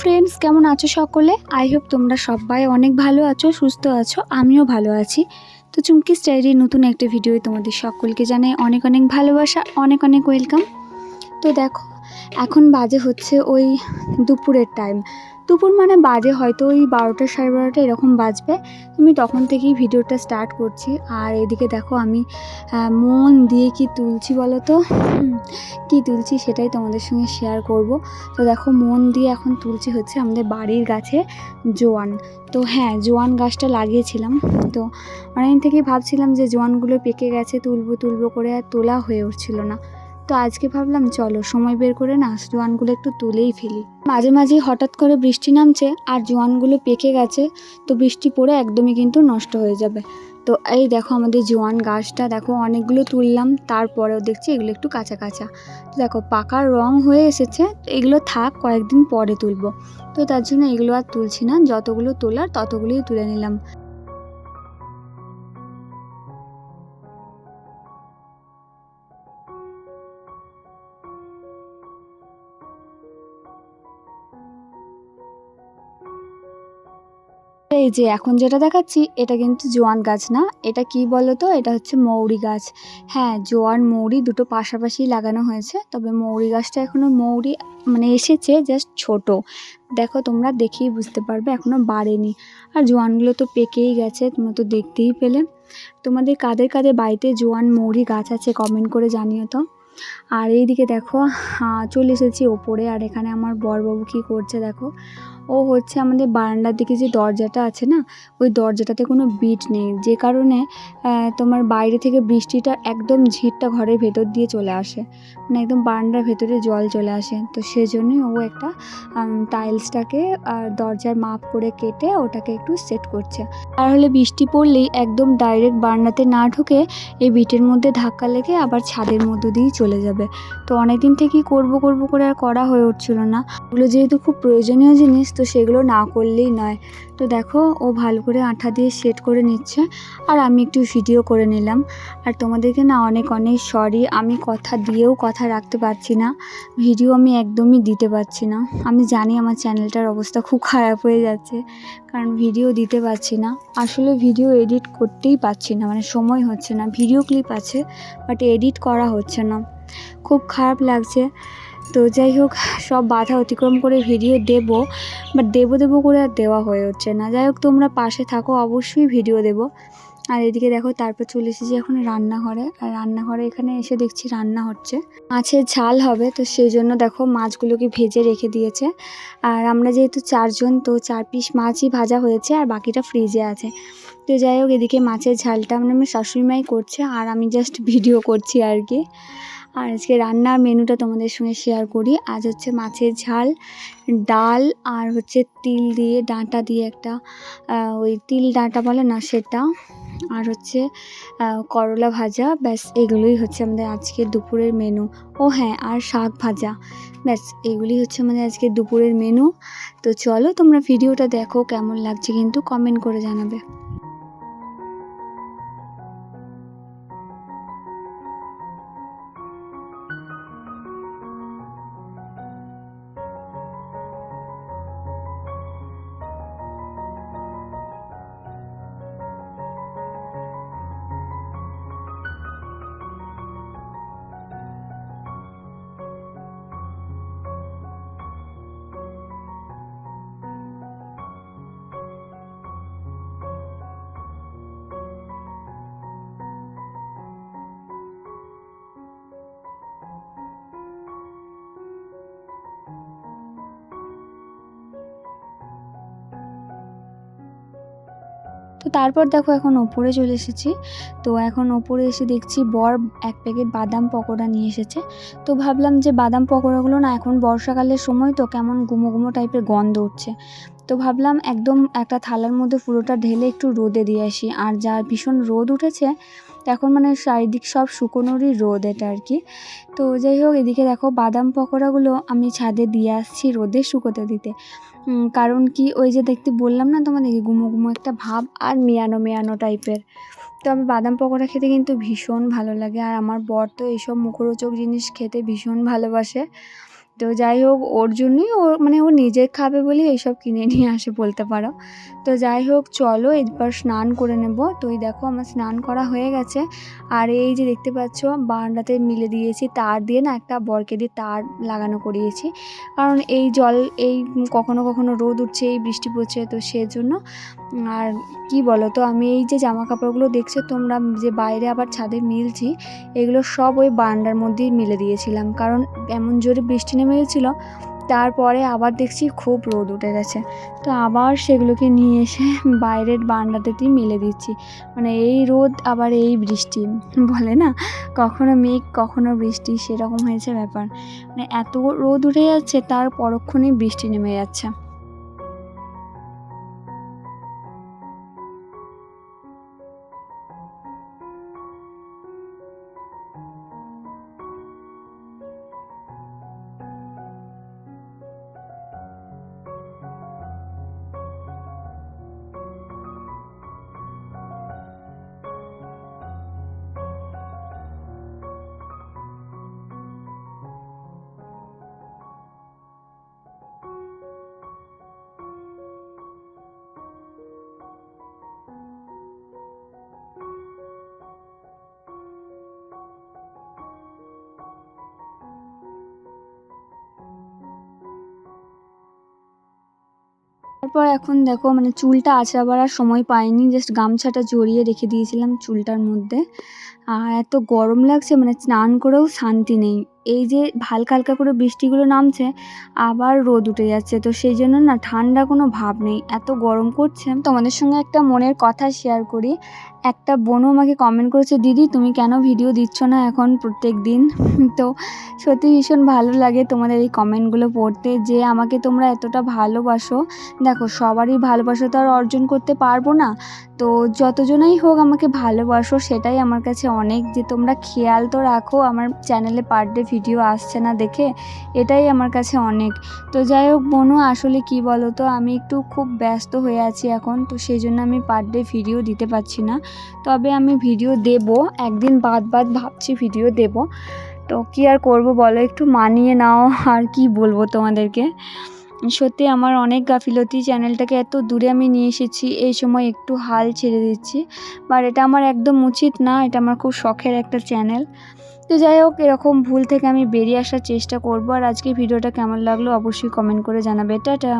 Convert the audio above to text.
Friends কেমন আছো সকলে? আই হোপ তোমরা সবাই অনেক ভালো আছো, সুস্থ আছো, আমিও ভালো আছি। তো চুমকি স্টাইলি নতুন একটা ভিডিও তোমাদের সকলকে জানাই অনেক অনেক ভালোবাসা, অনেক অনেক ওয়েলকাম তো দেখো এখন বাজে হচ্ছে ওই দুপুরের টাইম দুপুর মানে বাজে, হয়তো ওই বারোটা সাড়ে বারোটা এরকম বাজবে। আমি তখন থেকেই ভিডিওটা স্টার্ট করছি। আর এদিকে দেখো আমি মন দিয়ে কি তুলছি বলো তো? কি তুলছি সেটাই তোমাদের সঙ্গে শেয়ার করব। তো দেখো মন দিয়ে এখন তুলছি হচ্ছে আমাদের বাড়ির গাছে জোয়ান। তো হ্যাঁ জোয়ান গাছটা লাগিয়েছিলাম। তো অনেকদিন থেকেই ভাবছিলাম যে জোয়ানগুলো পেকে গেছে, তুলবো তুলবো করে আর তোলা হয়ে উঠছিল না। তো আজকে ভাবলাম, চলো সময় বের করে না, জোয়ানগুলো একটু তুলেই ফেলি। মাঝে মাঝে হঠাৎ করে বৃষ্টি নামছে আর জোয়ানগুলো পেকে গেছে, তো বৃষ্টি পড়ে একদমই কিন্তু নষ্ট হয়ে যাবে। তো এই দেখো আমাদের জোয়ান গাছটা, দেখো অনেকগুলো তুললাম, তারপরেও দেখছি এগুলো একটু কাঁচা কাঁচা। তো দেখো পাকার রং হয়ে এসেছে এগুলো থাক, কয়েকদিন পরে তুলবো। তো তার জন্য এগুলো আর তুলছি না, যতগুলো তোলার ততগুলোই তুলে নিলাম। এই যে এখন যেটা দেখাচ্ছি, এটা কিন্তু জোয়ান গাছ না। এটা কি বলো তো এটা হচ্ছে মৌরি গাছ। হ্যাঁ জোয়ান, মৌরি দুটো পাশাপাশি লাগানো হয়েছে। তবে মৌরি গাছটা এখনও মৌরি মানে এসেছে জাস্ট ছোট। দেখো, তোমরা দেখেই বুঝতে পারবে, এখনও বাড়েনি। আর জোয়ানগুলো তো পেকেই গেছে, তোমরা তো দেখতেই পেলে। তোমাদের কাদের কাদের বাড়িতে জোয়ান, মৌরি গাছ আছে কমেন্ট করে জানিও তো। আর এইদিকে দেখো চলে এসেছি ওপরে। আর এখানে আমার বরবাবু কী করছে দেখো? ও হচ্ছে আমাদের বারান্দার দিকে যে দরজাটা আছে না, ওই দরজাটাতে কোনো বিট নেই। যে কারণে তোমার বাইরে থেকে বৃষ্টিটা একদম ঝিরটা ঘরের ভেতর দিয়ে চলে আসে। মানে একদম বারান্দার ভেতরে জল চলে আসে। তো সেজন্যই ও একটা টাইলসটাকে দরজার মাপ করে কেটে ওটাকে একটু সেট করছে। আর হলে বৃষ্টি পড়লেই একদম ডাইরেক্ট বারান্দাতে না ঢুকে এই বিটের মধ্যে ধাক্কা লেগে আবার ছাদের মধ্য দিয়েই চলে যাবে। তো অনেক দিন থেকেই করব করব করে আর করা হয়ে উঠছিল না। ওগুলো যেহেতু খুব প্রয়োজনীয় জিনিস তো সেগুলো না করলেই নয়। তো দেখো, ও ভালো করে আঠা দিয়ে সেট করে নিচ্ছে। আর আমি একটু ভিডিও করে নিলাম। আর তোমাদেরকে না অনেক অনেক সরি আমি কথা দিয়েও কথা রাখতে পারছি না। ভিডিও আমি একদমই দিতে পারছি না। আমি জানি আমার চ্যানেলটার অবস্থা খুব খারাপ হয়ে যাচ্ছে। কারণ ভিডিও দিতে পারছি না। আসলে ভিডিও এডিট করতেই পারছি না। মানে সময় হচ্ছে না। ভিডিও ক্লিপ আছে বাট এডিট করা হচ্ছে না। খুব খারাপ লাগছে। তো যাই হোক, সব বাধা অতিক্রম করে ভিডিও দেব বাট দেব দেব করে আর দেওয়া হয়ে হচ্ছে না। যাই হোক, তোমরা পাশে থাকো, অবশ্যই ভিডিও দেবো। আর এদিকে দেখো, তারপর চলে এসেছি এখন রান্নাঘরে। আর রান্নাঘরে এখানে এসে দেখছি রান্না হচ্ছে। মাছের ঝাল হবে, তো সেই জন্য দেখো, মাছগুলোকে ভেজে রেখে দিয়েছে। আর আমরা যেহেতু চারজন, তো চার পিস মাছই ভাজা হয়েছে, আর বাকিটা ফ্রিজে আছে। তো যাই হোক, এদিকে মাছের ঝালটা মানে আমার শাশুড়ি মাই করছে, আর আমি জাস্ট ভিডিও করছি আর কি। আর আজকে রান্নার মেনুটা তোমাদের সঙ্গে শেয়ার করি। আজ হচ্ছে মাছের ঝাল, ডাল আর হচ্ছে তিল দিয়ে, ডাঁটা দিয়ে একটা ওই তিল ডাঁটা বলে না সেটা। আর হচ্ছে করলা ভাজা, ব্যাস এগুলোই হচ্ছে আমাদের আজকে দুপুরের মেনু। ও হ্যাঁ আর শাক ভাজা। ব্যাস এগুলি হচ্ছে আমাদের আজকে দুপুরের মেনু। তো চলো তোমরা ভিডিওটা দেখো, কেমন লাগছে কিন্তু কমেন্ট করে জানাবে। তো তারপর দেখো এখন ওপরে চলে এসেছি। তো এখন ওপরে এসে দেখছি বর এক প্যাকেট বাদাম পকোড়া নিয়ে এসেছে। তো ভাবলাম যে বাদাম পকোড়াগুলো না এখন বর্ষাকালের সময় তো কেমন গুমো গুমো টাইপের গন্ধ উঠছে। তো ভাবলাম একদম একটা থালার মধ্যে পুরোটা ঢেলে একটু রোদে দিয়ে আসি। আর যা ভীষণ রোদ উঠেছে তো এখন মানে চারিদিক সব শুকনোরই রোদ এটা আর কি। তো যাই হোক, এদিকে দেখো বাদাম পকোড়াগুলো আমি ছাদে দিয়ে আসছি রোদে শুকোতে দিতে। কারণ কি ওই যে দেখতে বললাম না তোমাদেরকে গুমো গুমো একটা ভাব আর মেয়ানো মেয়ানো টাইপের। তো আমি বাদাম পকোড়া খেতে কিন্তু ভীষণ ভালো লাগে, আর আমার বর তো এইসব মুখরোচক জিনিস খেতে ভীষণ ভালোবাসে। তো যাই হোক, ওর জন্যই ও মানে ও নিজে খাবে বলে এইসব কিনে নিয়ে আসে বলতে পারো। তো যাই হোক, চলো এবার স্নান করে নেব। তো এই দেখো আমার স্নান করা হয়ে গেছে। আর এই যে দেখতে পাচ্ছ, বারান্দাতে মিলে দিয়েছি তার দিয়ে না একটা বরকে দিয়ে তার লাগানো করিয়েছি। কারণ এই জল, এই কখনো কখনো রোদ উঠছে, এই বৃষ্টি পড়ছে, তো সেজন্য আর কি বলো তো, আমি এই যে জামা কাপড়গুলো দেখছ, তোমরা যে বাইরে আবার ছাদে মিলছি, এগুলো সব ওই বারান্দার মধ্যেই মিলে দিয়েছিলাম। কারণ এমন জোরে বৃষ্টি নেমে গেছিল তারপরে আবার দেখছি খুব রোদ উঠে গেছে। তো আবার সেগুলোকে নিয়ে এসে বাইরের বারান্দাতেই মেলে দিচ্ছি। মানে এই রোদ, আবার এই বৃষ্টি, বলে না? কখনো মেঘ, কখনো বৃষ্টি, সেরকম হয়েছে ব্যাপার। মানে এত রোদ উঠে যাচ্ছে, তার পরক্ষণেই বৃষ্টি নেমে যাচ্ছে। তারপর এখন দেখো মানে চুলটা আঁচড়াবার আর সময় পাইনি জাস্ট গামছাটা জড়িয়ে রেখে দিয়েছিলাম চুলটার মধ্যে। আর এত গরম লাগছে মানে স্নান করেও শান্তি নেই। এই যে হালকা হালকা করে বৃষ্টিগুলো নামছে, আবার রোদ উঠে যাচ্ছে। তো সেই জন্য না ঠান্ডা কোনো ভাব নেই। এত গরম করছে। তোমাদের সঙ্গে একটা মনের কথা শেয়ার করি। একটা বোনও আমাকে কমেন্ট করেছে, দিদি, তুমি কেন ভিডিও দিচ্ছ না এখন প্রত্যেক দিন? তো সত্যি ভীষণ ভালো লাগে তোমাদের এই কমেন্টগুলো পড়তে, যে আমাকে তোমরা এতটা ভালোবাসো। দেখো, সবারই ভালোবাসা তো আর অর্জন করতে পারব না। তো যতজনাই হোক আমাকে ভালোবাসো, সেটাই আমার কাছে অনেক। যে তোমরা খেয়াল তো রাখো, আমার চ্যানেলে পার ডে ভিডিও আসছে না দেখে, এটাই আমার কাছে অনেক। তো যাই হোক বোনু, আসলে কি বলো তো আমি একটু খুব ব্যস্ত হয়ে আছি এখন, তো সেই জন্য আমি পার ডে ভিডিও দিতে পারছি না। তবে আমি ভিডিও দেব, একদিন বাদ বাদ ভাবছি ভিডিও দেব। তো কী আর করব বলো, একটু মানিয়ে নাও, আর কি বলব তোমাদেরকে। সত্যি আমার অনেক গাফিলতি, চ্যানেলটাকে এত দূরে আমি নিয়ে এসেছি, এই সময় একটু হাল ছেড়ে দিচ্ছি। বাট এটা আমার একদম উচিত না, এটা আমার খুব শখের একটা চ্যানেল। তো যাই হোক, এরকম ভুল থেকে আমি বেরিয়ে আসার চেষ্টা করব। আর আজকে ভিডিওটা কেমন লাগল অবশ্যই কমেন্ট করে জানাবে। টাটা!